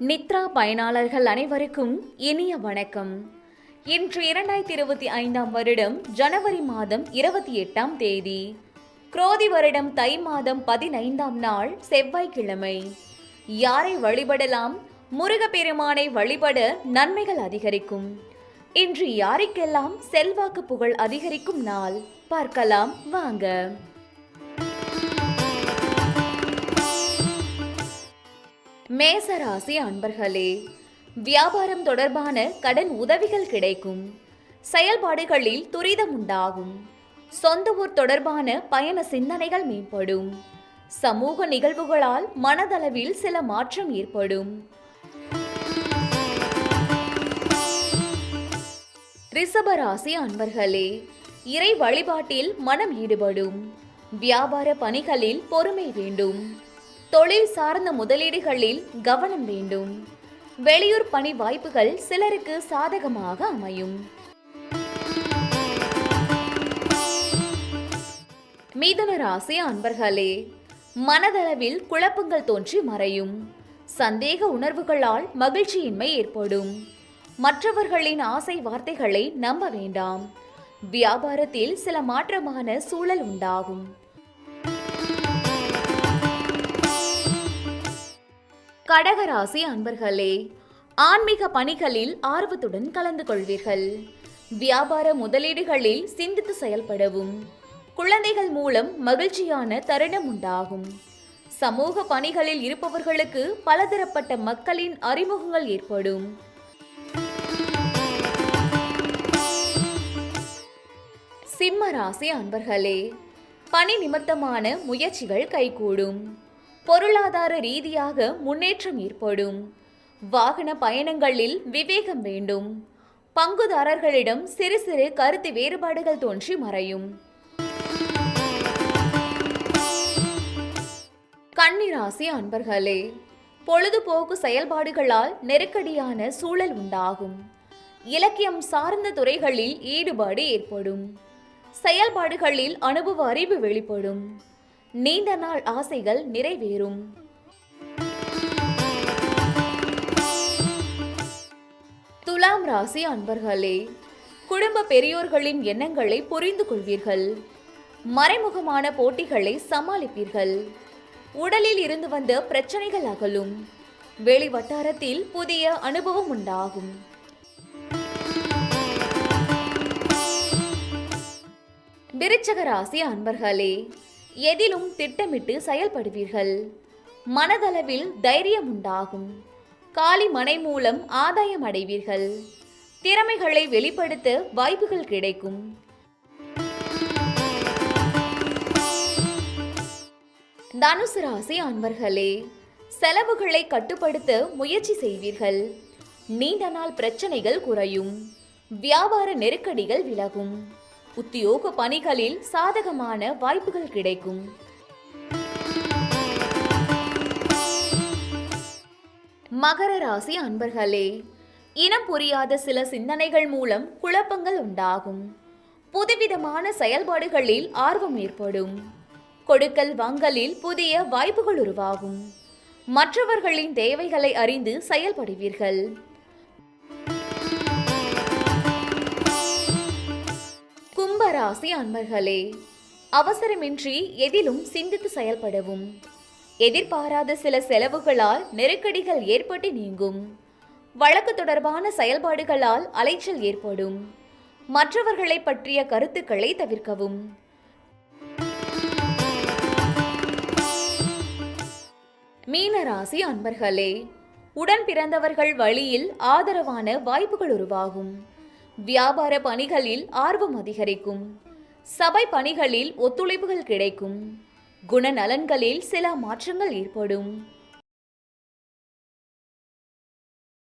நித்ரா பயனாளர்கள் அனைவருக்கும் இனிய வணக்கம். இன்று இரண்டாயிரத்தி இருபத்தி ஐந்தாம் வருடம் ஜனவரி மாதம் இருபத்தி எட்டாம் தேதி. குரோதி வருடம் தை மாதம் பதினைந்தாம் நாள் செவ்வாய்க்கிழமை. யாரை வழிபடலாம்? முருகப்பெருமானை வழிபட நன்மைகள் அதிகரிக்கும். இன்று யாருக்கெல்லாம் செல்வாக்கு புகழ் அதிகரிக்கும் நாள்? பார்க்கலாம் வாங்க. மேசராசி அன்பர்களே வியாபாரம் தொடர்பான கடன் உதவிகள் கிடைக்கும். செயல்பாடுகளில் துரிதம் உண்டாகும். சொந்த ஊர் தொடர்பான பயண சிந்தனைகள் மேம்படும். சமூக நிகழ்வுகளால் மனதளவில் சில மாற்றம் ஏற்படும். ரிஷபராசி அன்பர்களே இறை வழிபாட்டில் மனம் ஈடுபடும். வியாபார பணிகளில் பொறுமை வேண்டும். தொழில் சார்ந்த முதலீடுகளில் கவனம் வேண்டும். வெளியூர் பணி வாய்ப்புகள் சிலருக்கு சாதகமாக அமையும். மிதுன ராசி அன்பர்களே மனதளவில் குழப்பங்கள் தோன்றி மறையும். சந்தேக உணர்வுகளால் மகிழ்ச்சியின்மை ஏற்படும். மற்றவர்களின் ஆசை வார்த்தைகளை நம்ப வேண்டாம். வியாபாரத்தில் சில மாற்றமான சூழல் உண்டாகும். கடகராசி அன்பர்களே ஆன்மீக பணிகளில் ஆர்வத்துடன் கலந்து கொள்வீர்கள். வியாபார முதலீடுகளில் சிந்தித்து செயல்படவும் குழந்தைகள் மூலம் மகிழ்ச்சியான தருணம் உண்டாகும். சமூக பணிகளில் இருப்பவர்களுக்கு பலதரப்பட்ட மக்களின் அறிமுகங்கள் ஏற்படும். சிம்ம ராசி அன்பர்களே பணி நிமித்தமான முயற்சிகள் கைகூடும். பொருளாதார ரீதியாக முன்னேற்றம் ஏற்படும். வாகன பயணங்களில் விவேகம் வேண்டும். பங்குதாரர்களிடம் சிறு சிறு கருத்து வேறுபாடுகள் தோன்றி மறையும். கன்னிராசி அன்பர்களே பொழுதுபோக்கு செயல்பாடுகளால் நெருக்கடியான சூழல் உண்டாகும். இலக்கியம் சார்ந்த துறைகளில் ஈடுபாடு ஏற்படும். செயல்பாடுகளில் அனுபவ அறிவு வெளிப்படும். நீண்ட நாள் ஆசைகள் நிறைவேறும். துலாம் ராசி அன்பர்களே குடும்ப பெரியோர்களின் எண்ணங்களை புரிந்து கொள்வீர்கள். மறைமுகமான போட்டிகளை சமாளிப்பீர்கள். உடலில் இருந்து வந்த பிரச்சனைகள் அகலும். வெளி வட்டாரத்தில் புதிய அனுபவம் உண்டாகும். விருச்சக ராசி அன்பர்களே எதிலும் திட்டமிட்டு செயல்படுவீர்கள். மனதளவில் தைரியம் உண்டாகும். காலி மனை மூலம் ஆதாயம் அடைவீர்கள். திறமைகளை வெளிப்படுத்த வாய்ப்புகள் கிடைக்கும். தனுசு ராசி அன்பர்களே செலவுகளை கட்டுப்படுத்த முயற்சி செய்வீர்கள். நீண்ட நாள் பிரச்சனைகள் குறையும். வியாபார நெருக்கடிகள் விலகும். உத்தியோக பணிகளில் சாதகமான வாய்ப்புகள் கிடைக்கும். மகர ராசி அன்பர்களே இனம் புரியாத சில சிந்தனைகள் மூலம் குழப்பங்கள் உண்டாகும். புதுவிதமான செயல்பாடுகளில் ஆர்வம் ஏற்படும். கொடுக்கல் வாங்கலில் புதிய வாய்ப்புகள் உருவாகும். மற்றவர்களின் தேவைகளை அறிந்து செயல்படுவீர்கள். ராசி அன்பர்களே அவசரமின்றி எதிலும் சிந்தித்து செயல்படவும். எதிர்பாராத சில செலவுகளால் நெருக்கடிகள் ஏற்பட்டு நீங்கும். வழக்கு தொடர்பான செயல்பாடுகளால் அலைச்சல் ஏற்படும். மற்றவர்களை பற்றிய கருத்துக்களை தவிர்க்கவும். மீனராசி அன்பர்களே உடன் பிறந்தவர்கள் வழியில் ஆதரவான வாய்ப்புகள் உருவாகும். வியாபார பணிகளில் ஆர்வம் அதிகரிக்கும். சபை பணிகளில் ஒத்துழைப்புகள் கிடைக்கும். குணநலன்களில் சில மாற்றங்கள் ஏற்படும்.